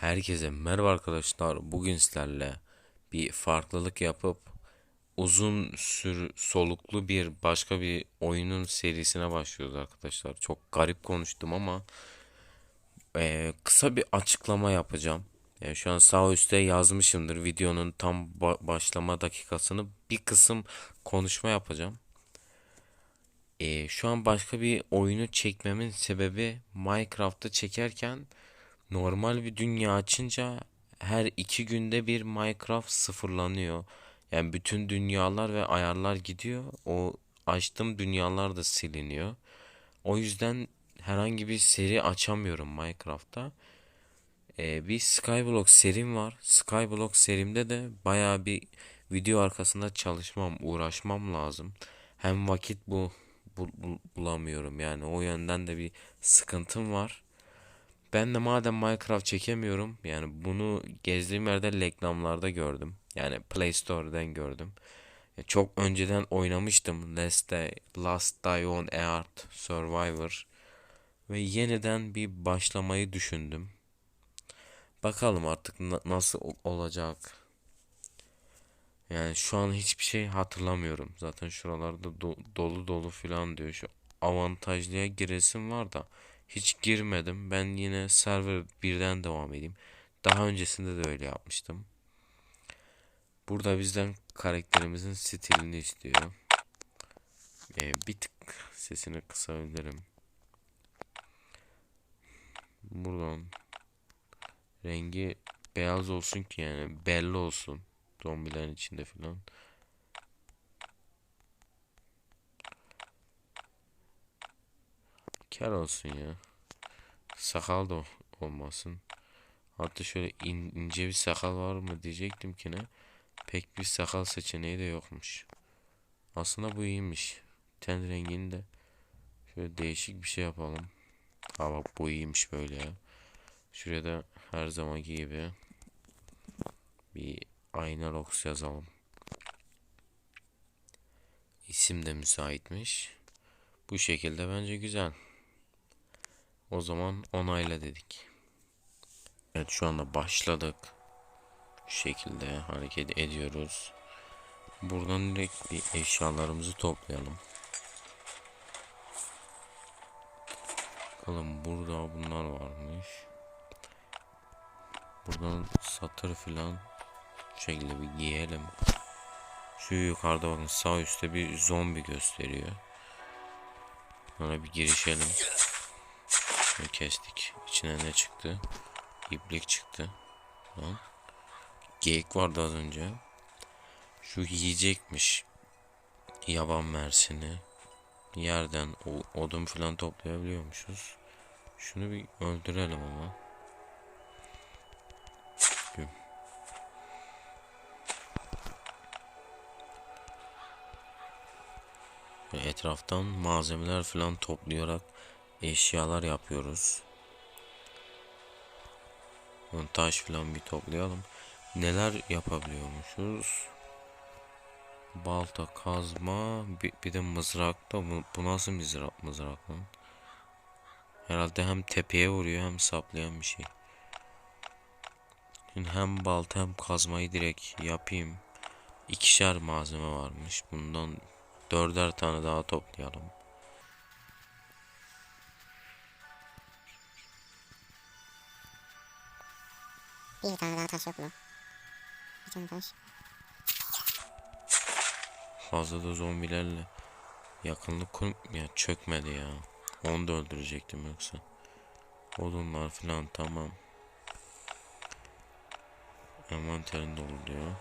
Herkese merhaba arkadaşlar. Bugün sizlerle bir farklılık yapıp uzun sür soluklu bir başka bir oyunun serisine başlıyoruz arkadaşlar. Çok garip konuştum ama eee, kısa bir açıklama yapacağım. Yani şu an sağ üstte yazmışımdır videonun tam ba- başlama dakikasını bir kısım konuşma yapacağım. Eee, şu an başka bir oyunu çekmemin sebebi Minecraft'ı çekerken Normal bir dünya açınca her iki günde bir Minecraft sıfırlanıyor. Yani bütün dünyalar ve ayarlar gidiyor. O açtığım dünyalar da siliniyor. O yüzden herhangi bir seri açamıyorum Minecraft'ta. Ee, bir Skyblock serim var. Skyblock serimde de bayağı bir video arkasında çalışmam, uğraşmam lazım. Hem vakit bu- bu- bulamıyorum yani o yönden de bir sıkıntım var. Ben de madem Minecraft çekemiyorum yani bunu gezdiğim yerde reklamlarda gördüm. Yani Play Store'dan gördüm. Çok önceden oynamıştım Last Day, Last Day on Earth Survivor ve yeniden bir başlamayı düşündüm. Bakalım artık na- nasıl ol- olacak. Yani şu an hiçbir şey hatırlamıyorum. Zaten şuralarda do- dolu dolu filan diyor. Şu avantajlıya giresim var da hiç girmedim. Ben yine server birden devam edeyim. Daha öncesinde de öyle yapmıştım. Burada bizden karakterimizin stilini istiyor. Ee, bir tık sesini kısabilirim. Buradan rengi beyaz olsun ki yani belli olsun. Zombilerin içinde filan. Kar olsun ya. Sakal da olmasın. Hatta şöyle in- ince bir sakal var mı diyecektim ki ne. Pek bir sakal seçeneği de yokmuş. Aslında bu iyiymiş. Ten rengini de şöyle değişik bir şey yapalım. Ha bak bu iyiymiş böyle ya. Şuraya da her zamanki gibi bir Aynalox yazalım. İsim de müsaitmiş. Bu şekilde bence güzel. O zaman onayla dedik. Evet şu anda başladık. Şu şekilde hareket ediyoruz. Buradan direkt bir eşyalarımızı toplayalım. Bakalım burada bunlar varmış. Buradan satır filan şekilde bir giyelim. Şu yukarıda bakın sağ üstte bir zombi gösteriyor. Ona bir girişelim. Şöyle kestik. İçine ne çıktı? İplik çıktı. Lan. Geyik vardı az önce. Şu yiyecekmiş. Yaban mersini. Yerden o- odun falan toplayabiliyormuşuz. Şunu bir öldürelim ama. Etraftan malzemeler falan toplayarak eşyalar yapıyoruz. Taş falan bir toplayalım. Neler yapabiliyormuşuz? Balta, kazma, bir, bir de mızrak da bu, bu nasıl mızrak, mızrak lan? Herhalde hem tepeye vuruyor hem saplayan bir şey. Şimdi hem balta hem kazmayı direkt yapayım. İkişer malzeme varmış. Bundan dörder tane daha toplayalım. Bir tane daha taş yok mu? Bir tane taş. Fazla da zombilerle yakınlık kur ya çökmedi ya. Onu da öldürecektim yoksa. Odunlar falan tamam. Envanterin dolu diyor.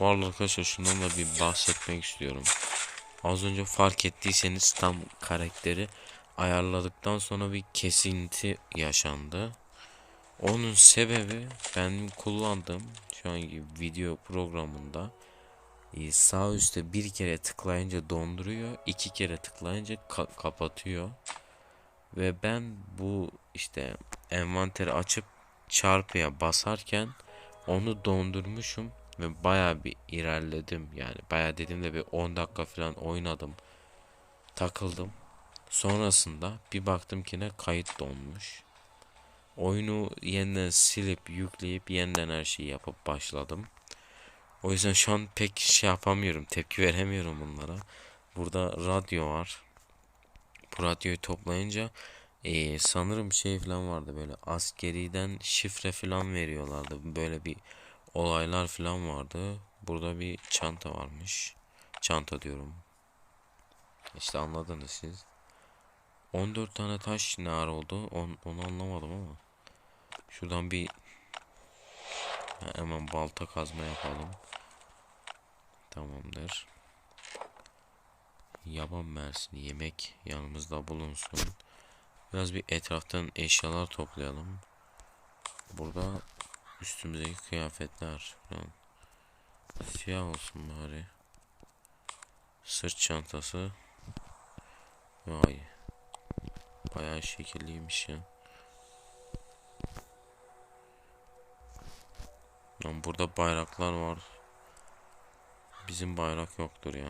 Bu arada arkadaşlar şundan da bir bahsetmek istiyorum. Az önce fark ettiyseniz tam karakteri ayarladıktan sonra bir kesinti yaşandı. Onun sebebi benim kullandığım şu anki video programında e, sağ üstte bir kere tıklayınca donduruyor, iki kere tıklayınca ka- kapatıyor. Ve ben bu işte envanteri açıp çarpıya basarken onu dondurmuşum ve baya bir ilerledim yani baya dediğimde bir 10 dakika falan oynadım takıldım Sonrasında bir baktım ki ne kayıt donmuş. Oyunu yeniden silip yükleyip yeniden her şeyi yapıp başladım. O yüzden şu an pek şey yapamıyorum, tepki veremiyorum bunlara. Burada radyo var. Bu radyoyu toplayınca eee, sanırım şey falan vardı böyle askeriden şifre falan veriyorlardı. Böyle bir olaylar falan vardı. Burada bir çanta varmış. Çanta diyorum. İşte anladınız siz. 14 tane taş ne ara oldu? On, onu anlamadım ama. Şuradan bir hemen balta kazma yapalım. Tamamdır. Yaban mersini yemek yanımızda bulunsun. Biraz bir etraftan eşyalar toplayalım. Burada üstümüzdeki kıyafetler falan. Siyah olsun bari. Sırt çantası. Vay. Bayağı şekilliymiş ya. Lan burada bayraklar var. Bizim bayrak yoktur ya.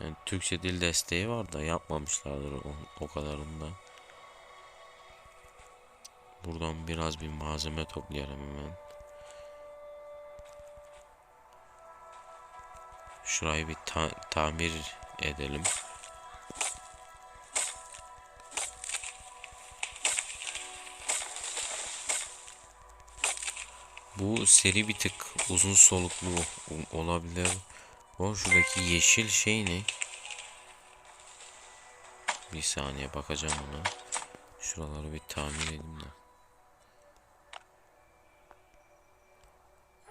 Yani Türkçe dil desteği var da yapmamışlardır o, o kadarını da. Buradan biraz bir malzeme toplayalım hemen. Şurayı bir ta- tamir edelim. Bu seri bir tık uzun soluklu o- olabilir. Bu şuradaki yeşil şey ne? Bir saniye bakacağım ona. Şuraları bir tamir edeyim de.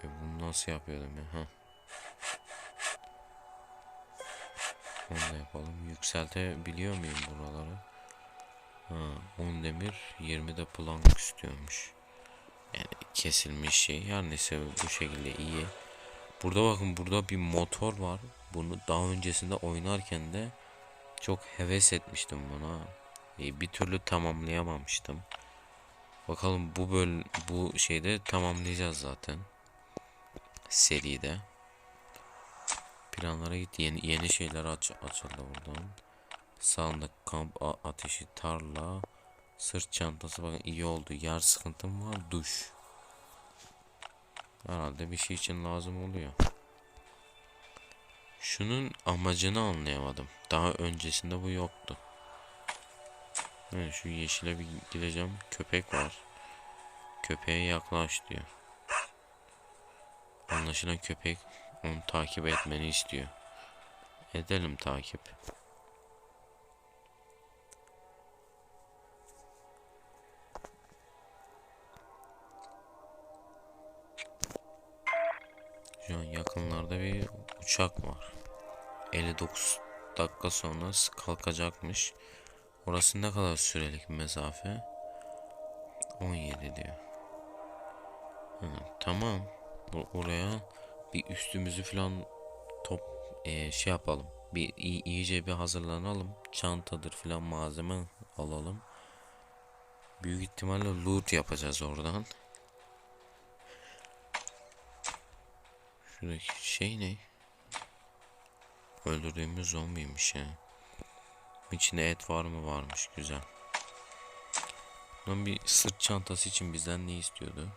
E bunu nasıl yapıyordum ya? Ha. Onu da yapalım. Yükseltebiliyor muyum buraları? Ha, 10 demir, 20 de plank istiyormuş. Kesilmiş şey. Her neyse bu şekilde iyi. Burada bakın burada bir motor var. Bunu daha öncesinde oynarken de çok heves etmiştim buna. E, bir türlü tamamlayamamıştım. Bakalım bu böl bu şeyde tamamlayacağız zaten. Seride. Planlara git yeni yeni şeyler aç açıldı buradan. Sağında kamp ateşi tarla sırt çantası bakın iyi oldu. Yer sıkıntım var duş. Herhalde bir şey için lazım oluyor. Şunun amacını anlayamadım. Daha öncesinde bu yoktu. Evet, şu yeşile bir gideceğim. Köpek var. Köpeğe yaklaş diyor. Anlaşılan köpek onu takip etmeni istiyor. Edelim takip. Yakınlarda bir uçak var. 59 dakika sonra kalkacakmış. Orası ne kadar sürelik mesafe? 17 diyor. Hı, tamam. Bu, oraya bir üstümüzü falan top eee, şey yapalım. Bir iyi, iyice bir hazırlanalım. Çantadır falan malzeme alalım. Büyük ihtimalle loot yapacağız oradan. Şuradaki şey ne? Öldürdüğümüz zombiymiş ya. İçinde et var mı varmış güzel. Lan bir sırt çantası için bizden ne istiyordu?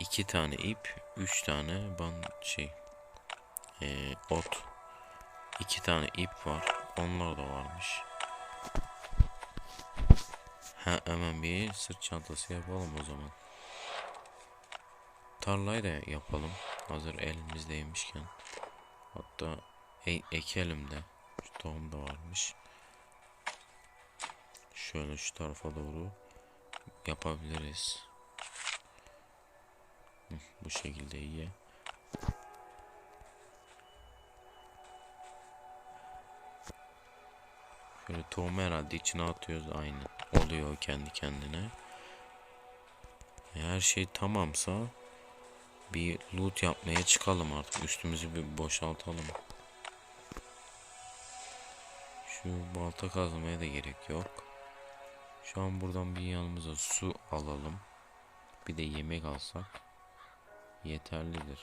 İki tane ip, üç tane ban şey eee, ot. İki tane ip var. Onlar da varmış. Ha, hemen bir sırt çantası yapalım o zaman. Tarlayı da yapalım. Hazır elimizdeymişken. Hatta e- ekelim de. Şu tohum da varmış. Şöyle şu tarafa doğru yapabiliriz. Bu şekilde iyi. Şöyle tohumu herhalde içine atıyoruz aynı. Oluyor kendi kendine. Her şey tamamsa bir loot yapmaya çıkalım artık. Üstümüzü bir boşaltalım. Şu balta kazmaya da gerek yok. Şu an buradan bir yanımıza su alalım. Bir de yemek alsak yeterlidir.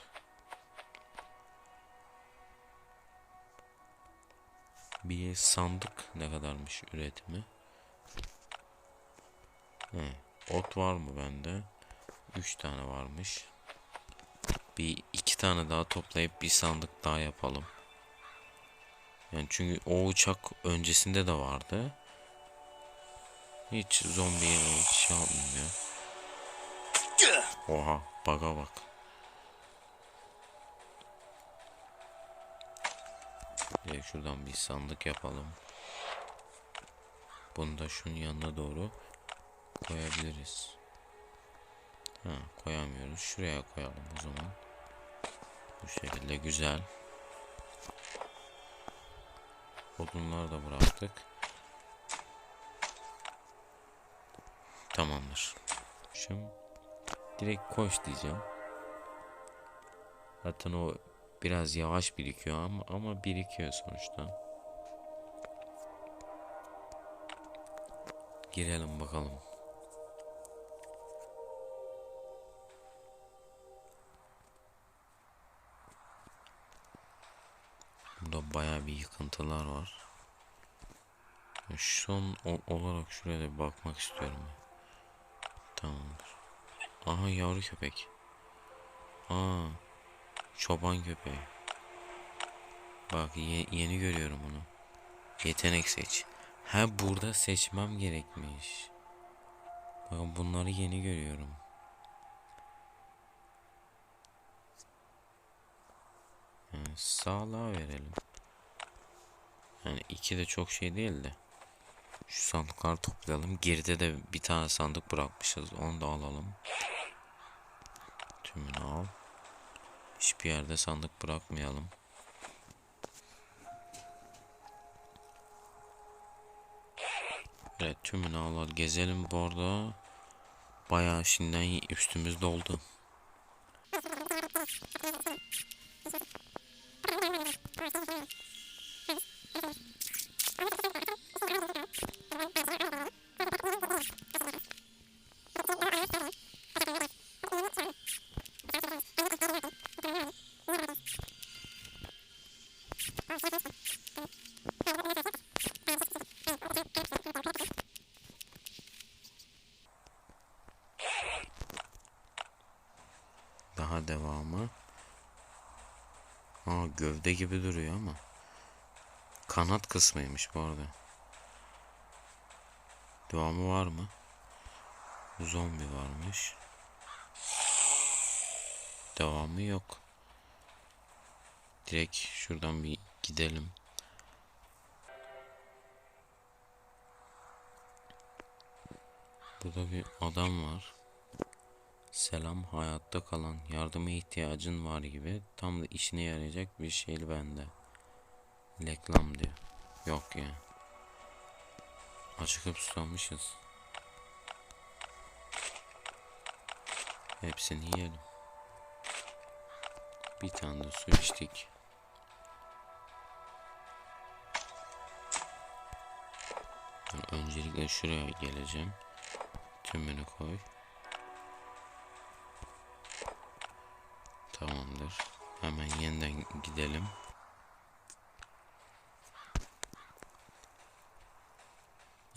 Bir sandık ne kadarmış üretimi? He, ot var mı bende? 3 tane varmış. Bir iki tane daha toplayıp bir sandık daha yapalım. Yani çünkü o uçak öncesinde de vardı. Hiç zombiye hiç şey yapmıyor. Oha baga bak. Direkt şuradan bir sandık yapalım. Bunu da şunun yanına doğru koyabiliriz. Ha koyamıyoruz. Şuraya koyalım o zaman. Bu şekilde güzel. Odunları da bıraktık. Tamamdır. Şimdi direkt koş diyeceğim. Zaten o biraz yavaş birikiyor ama ama birikiyor sonuçta. Girelim bakalım. Baya bir yıkıntılar var. Son olarak şuraya da bakmak istiyorum. Tamamdır. Aha yavru köpek. Aa, çoban köpeği. Bak ye- yeni görüyorum onu. Yetenek seç. Ha burada seçmem gerekmiş. Bakın bunları yeni görüyorum. Sağlığa verelim. Yani iki de çok şey değil de. Şu sandıkları toplayalım. Geride de bir tane sandık bırakmışız. Onu da alalım. Tümünü al. Hiçbir yerde sandık bırakmayalım. Evet tümünü al. Gezelim bu arada. Bayağı şimdiden üstümüz doldu. Devamı. Aa gövde gibi duruyor ama. Kanat kısmıymış bu arada. Devamı var mı? Zombi varmış. Devamı yok. Direkt şuradan bir gidelim. Burada bir adam var. Selam hayatta kalan yardıma ihtiyacın var gibi tam da işine yarayacak bir şey bende. Reklam diyor. Yok ya. Acıkıp susamışız. Hepsini yiyelim. Bir tane de su içtik. Öncelikle şuraya geleceğim. Tümünü koy. Tamamdır. Hemen yeniden gidelim.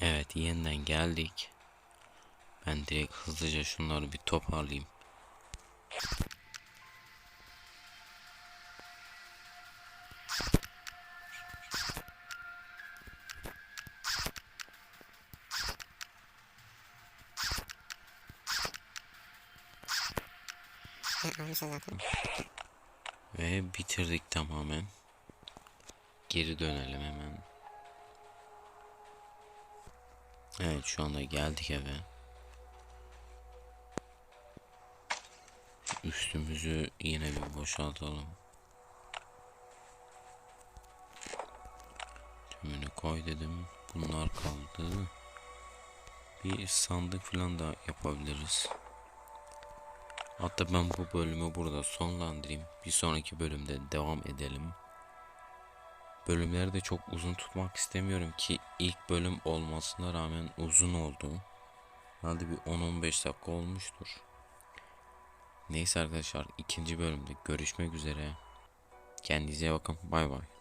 Evet yeniden geldik. Ben direkt hızlıca şunları bir toparlayayım. Ve bitirdik tamamen. Geri dönelim hemen. Evet şu anda geldik eve. Üstümüzü yine bir boşaltalım. Tümünü koy dedim. Bunlar kaldı. Bir sandık falan da yapabiliriz. Hatta ben bu bölümü burada sonlandırayım. Bir sonraki bölümde devam edelim. Bölümleri de çok uzun tutmak istemiyorum ki ilk bölüm olmasına rağmen uzun oldu. Hadi bir 10-15 dakika olmuştur. Neyse arkadaşlar ikinci bölümde görüşmek üzere. Kendinize bakın. Bay bay.